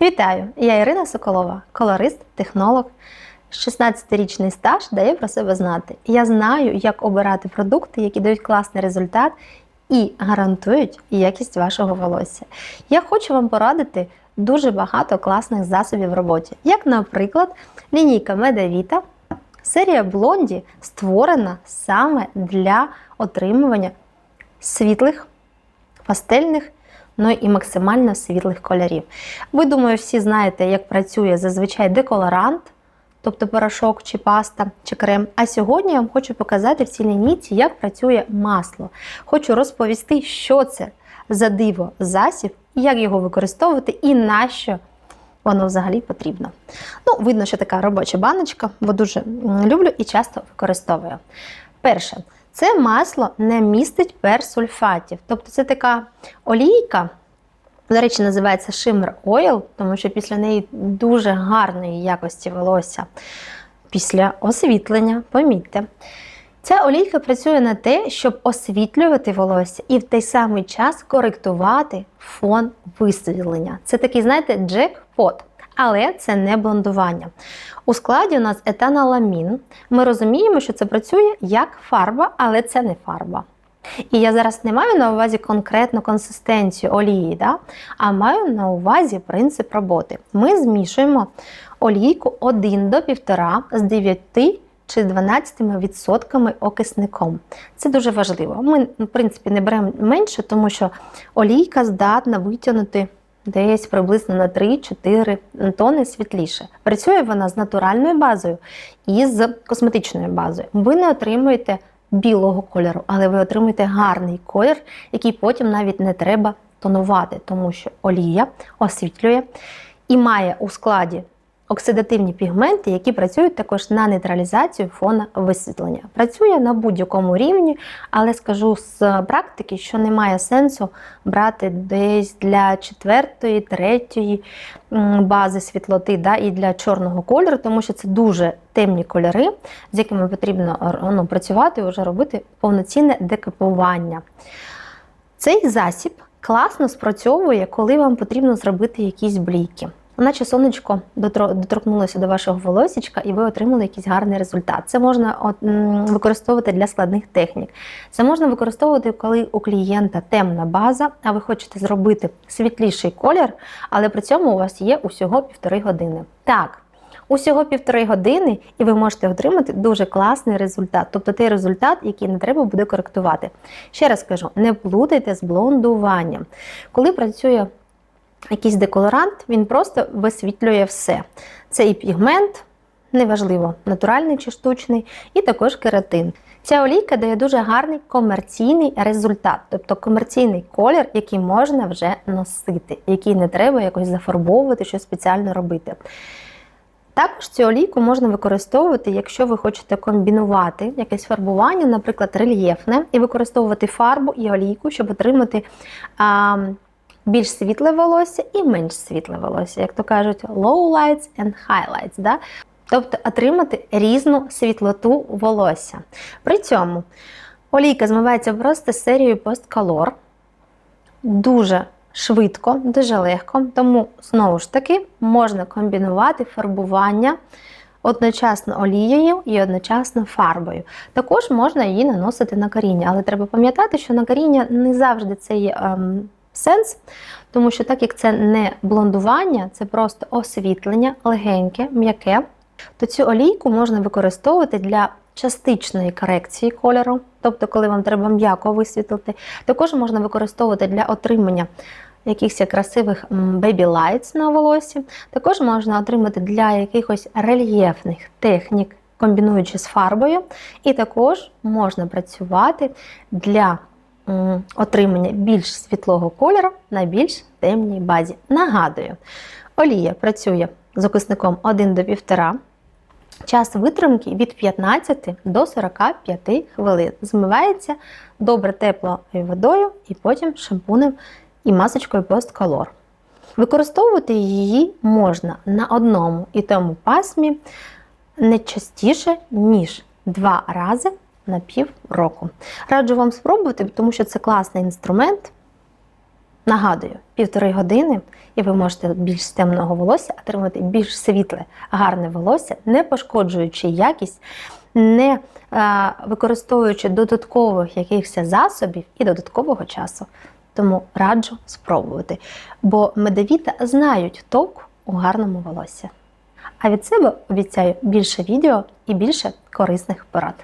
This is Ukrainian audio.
Вітаю! Я Ірина Соколова, колорист, технолог. 16-річний стаж дає про себе знати. Я знаю, як обирати продукти, які дають класний результат і гарантують якість вашого волосся. Я хочу вам порадити дуже багато класних засобів в роботі, як, наприклад, лінійка Медавіта. Серія Блонді створена саме для отримування світлих, пастельних, ну і максимально світлих кольорів. Ви, думаю, всі знаєте, як працює зазвичай деколорант, тобто порошок чи паста чи крем. А сьогодні я вам хочу показати в цій лінійці, як працює масло. Хочу розповісти, що це за диво засіб, як його використовувати і на що воно взагалі потрібно. Ну, видно, що така робоча баночка, бо дуже люблю і часто використовую. Перше, це масло не містить персульфатів. Тобто це така олійка, до речі, називається Shimmer Oil, тому що після неї дуже гарної якості волосся після освітлення, помітьте. Ця олійка працює на те, щоб освітлювати волосся і в той самий час коректувати фон висвітлення. Це такий, знаєте, джекпот. Але це не блондування. У складі у нас етаноламін. Ми розуміємо, що це працює як фарба, але це не фарба. І я зараз не маю на увазі конкретну консистенцію олії, да? а маю на увазі принцип роботи. Ми змішуємо олійку 1 до 1,5 з 9 чи 12% окисником. Це дуже важливо. Ми, в принципі, не беремо менше, тому що олійка здатна витягнути десь приблизно на 3-4 тони світліше. Працює вона з натуральною базою і з косметичною базою. Ви не отримуєте білого кольору, але ви отримуєте гарний колір, який потім навіть не треба тонувати, тому що олія освітлює і має у складі оксидативні пігменти, які працюють також на нейтралізацію фона висвітлення. Працює на будь-якому рівні, але скажу з практики, що немає сенсу брати десь для четвертої, третьої бази світлоти да, і для чорного кольору, тому що це дуже темні кольори, з якими потрібно ну, працювати і вже робити повноцінне декапування. Цей засіб класно спрацьовує, коли вам потрібно зробити якісь блійки. Наче сонечко доторкнулося до вашого волосічка, і ви отримали якийсь гарний результат. Це можна використовувати для складних технік. Це можна використовувати, коли у клієнта темна база, а ви хочете зробити світліший колір, але при цьому у вас є усього півтори години. Так. Усього півтори години, і ви можете отримати дуже класний результат, тобто той результат, який не треба буде коректувати. Ще раз кажу: не плутайте з блондуванням. Коли працює якийсь деколорант, він просто висвітлює все. Це і пігмент, неважливо, натуральний чи штучний, і також кератин. Ця олійка дає дуже гарний комерційний результат, тобто комерційний колір, який можна вже носити, який не треба якось зафарбовувати, щось спеціально робити. Також цю олійку можна використовувати, якщо ви хочете комбінувати якесь фарбування, наприклад, рельєфне, і використовувати фарбу і олійку, щоб отримати а, більш світле волосся і менш світле волосся, як то кажуть, low lights and highlights. Да? Тобто отримати різну світлоту волосся. При цьому олійка змивається просто серією Post-Color. Дуже швидко, дуже легко, тому знову ж таки можна комбінувати фарбування одночасно олією і одночасно фарбою. Також можна її наносити на коріння, але треба пам'ятати, що на коріння не завжди це є ем, сенс, тому що так як це не блондування, це просто освітлення, легеньке, м'яке, то цю олійку можна використовувати для частичної корекції кольору, тобто, коли вам треба м'яко висвітлити. Також можна використовувати для отримання якихось красивих baby lights на волосі. Також можна отримати для якихось рельєфних технік, комбінуючи з фарбою. І також можна працювати для отримання більш світлого кольору на більш темній базі. Нагадую, олія працює з окисником 1 до 1,5. Час витримки від 15 до 45 хвилин. Змивається добре теплою водою і потім шампунем і масочкою Post-Color. Використовувати її можна на одному і тому пасмі не частіше, ніж два рази на півроку. Раджу вам спробувати, тому що це класний інструмент. Нагадую, півтори години, і ви можете більш темного волосся отримати більш світле, гарне волосся, не пошкоджуючи якість, не е, використовуючи додаткових якихось засобів і додаткового часу. Тому раджу спробувати. Бо медовіта знають толк у гарному волосі. А від себе обіцяю більше відео і більше корисних порад.